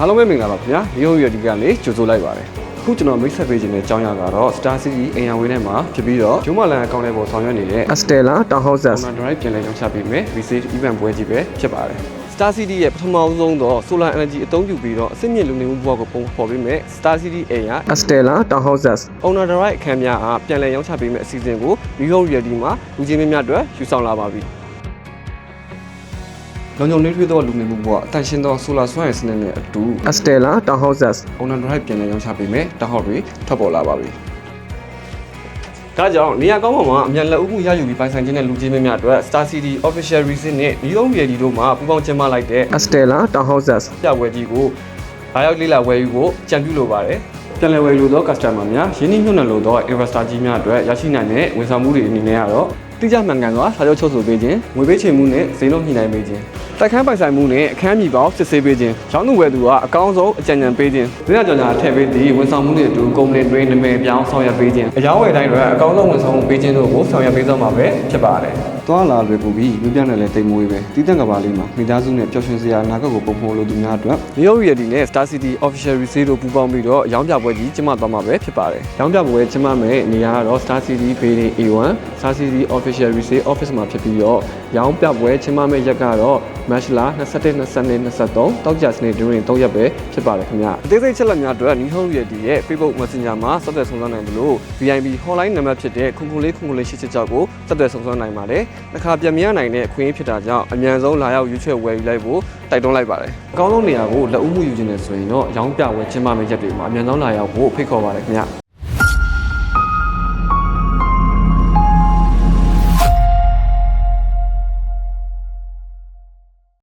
အားလုံးပဲမင်္ဂလာပါခင်ဗျာဒီယုံရဒီကနေကြိုဆိုလိုက်ပါတယ်အခုကျွန်တော်မိတ်ဆက်ပေးခြင်းတဲ့အကြောင်းအရာကတော့ Star City အင်ယာဝင်းထဲမှာဖြစ်ပြီးတော့ဂျိုးမလန်အကောင့်ထဲပေါ်ဆောင်ရွက်နေတဲ့ Astella Townhouses Honor Drive ပြန်လည်ရောင်းချပေးမယ် Visit Event ပွဲကြီးပဲဖြစ်ပါတယ် Star City ရဲ့ပထမဆုံးသော Solar Energy အသုံးပြုပြီးတော့အစစ်မြစ်လူနေမှုဘဝကိုပုံဖော်ပေးမယ် Star City အင်ယာ Astella Townhouses Honor Drive အခမ်းအများအားပြန်လည်ရောင်းချပေးမယ်အစီအစဉ်ကိုဒီယုံရဒီမှာလူချင်းများများအတွက်ယူဆောင်လာပါပြီ လုံခြုံလေးထွေးသောလူနေမှုဘဝအတန်ရှင်းသောဆိုလာစွမ်းရည်စနစ်နဲ့အတူ Astella Townhouses Owner Drive ပြန်လည်ရောင်းချပေးမယ်တောက်ဟောက်တွေထွက်ပေါ်လာပါပြီ။ဒါကြောင့်နေရာကောင်းပေါ်မှာအမြန်လက်ဦးမှုရယူပြီးပိုင်ဆိုင်ခြင်းနဲ့လူချင်းများအတွက် Star City Official Reason နဲ့ဒီလုံးပြည်ဒီတို့မှာပူးပေါင်းကျင်းပလိုက်တဲ့ Astella Townhouses ပြပွဲကြီးကိုအားရောက်လေးလာဝယ်ယူဖို့ကြံပြုလိုပါတယ်။ပြန်လည်ဝယ်ယူလိုသော customer များရင်းနှီးမြှုပ်နှံလိုသော investor ကြီးများအတွက်ရရှိနိုင်တဲ့ဝန်ဆောင်မှုတွေအနေနဲ့ကတော့ တိကျမှန်ကန်စွာစာချုပ်ချုပ်ဆိုပေးခြင်းငွေပေးချေမှုနဲ့ဈေးနှုန်းညှိနှိုင်းပေးခြင်းတိုက်ခန်းပိုင်ဆိုင်မှုနဲ့အခန်းမြေပေါင်းစစ်ဆေးပေးခြင်းရောင်းသူဝယ်သူကအကောင်းဆုံးအကြံဉာဏ်ပေးခြင်းဈေးနှကြောင်ညာထည့်ပေးသည့်ဝန်ဆောင်မှုတွေအတူကုမ္ပဏီတွင်နာမည်ပြောင်းဆောင်ရွက်ပေးခြင်းအကြောင်းဝယ်တိုင်းတွေအကောင်းဆုံးဝန်ဆောင်မှုပေးခြင်းတို့ကိုဆောင်ရွက်ပေးသွားမှာပဲဖြစ်ပါတယ်သွားလာလွယ်ကူပြီးလူပြနဲ့လည်းတိမ်မွေးပဲတီးတန့်ကဘာလေးမှာမိသားစုနဲ့ပျော်ရွှင်စရာအနာဂတ်ကိုပုံဖော်လို့သူများအတွက် New York Realty နဲ့ Star City Official Resale တို့ပူးပေါင်းပြီးတော့ရောင်းပြပွဲကြီးကျင်းပသွားမှာပဲဖြစ်ပါတယ်။ရောင်းပြပွဲကျင်းပမယ့်နေရာကတော့ Star City Building A1 Star City Official Resale Office မှာဖြစ်ပြီးတော့ရောင်းပြပွဲကျင်းပမယ့်ရက်ကတော့ March လ21 22 23တောက်ကြစနေတွင်3ရက်ပဲဖြစ်ပါတယ်ခင်ဗျ။အသေးစိတ်ချက်လက်များအတွက် New York Realty ရဲ့ Facebook Messenger မှာဆက်သွယ်ဆောင်ရွက်နိုင်တယ်လို့ VIP hotline နံပါတ်ဖြစ်တဲ့ခုခုလေးခုခုလေး866ကိုဆက်သွယ်ဆောင်ရွက်နိုင်ပါတယ်။တစ်ခါပြန်မရနိုင်တဲ့အခွင့်အရေးဖြစ်တာကြောင့်အမြန်ဆုံးလာရောက်ရွေးချယ်ဝယ်ယူလိုက်ဖို့တိုက်တွန်းလိုက်ပါတယ်။အကောင်းဆုံးနေရာကိုလက်ဦးမှုယူခြင်းနဲ့ဆိုရင်တော့ရောင်းပြပွဲကျင်းပမယ့်ရက်တွေမှာအမြန်ဆုံးလာရောက်ဖို့ဖိတ်ခေါ်ပါတယ်ခင်ဗျ။